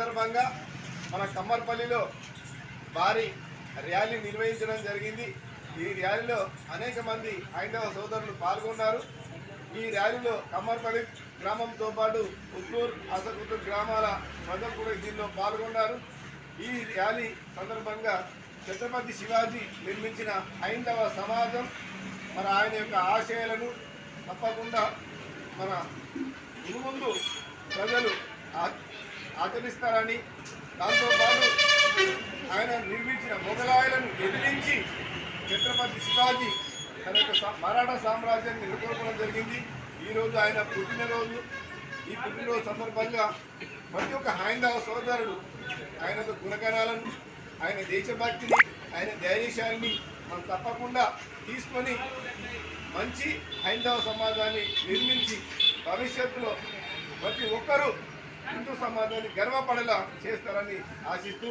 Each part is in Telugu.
సందర్భంగా మన కమ్మర్పల్లిలో భారీ ర్యాలీ నిర్వహించడం జరిగింది. ఈ ర్యాలీలో అనేక మంది హైందవ సోదరులు పాల్గొన్నారు. ఈ ర్యాలీలో కమ్మర్పల్లి గ్రామంతో పాటు ఉత్తూరు అసకుత్తూరు గ్రామాల ప్రజలు కూడా దీనిలో పాల్గొన్నారు. ఈ ర్యాలీ సందర్భంగా ఛత్రపతి శివాజీ నిర్మించిన హైందవ సమాజం మన ఆయన యొక్క ఆశయాలను తప్పకుండా మన ముందు ప్రజలు ఆ- ఆచరిస్తారని దాంతోపాటు ఆయన నిర్మించిన మొఘలాయలను ఎదిరించి ఛత్రపతి శివాజీ తన యొక్క మరాఠా సామ్రాజ్యాన్ని నెలకొల్పడం జరిగింది. ఈరోజు ఆయన పుట్టినరోజు. ఈ పుట్టినరోజు సందర్భంగా ప్రతి ఒక్క హైందవ సోదరుడు ఆయన గుణగణాలను ఆయన దేశభక్తిని ఆయన ధైర్యశాలిని మనం తప్పకుండా తీసుకొని మంచి హైందవ సమాజాన్ని నిర్మించి భవిష్యత్తులో ప్రతి ఒక్కరూ హిందూ సమాజాన్ని గర్వపడేలా చేస్తారని ఆశిస్తూ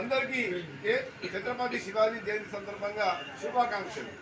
అందరికీ ఏ ఛత్రపతి శివాజీ జయంతి సందర్భంగా శుభాకాంక్షలు.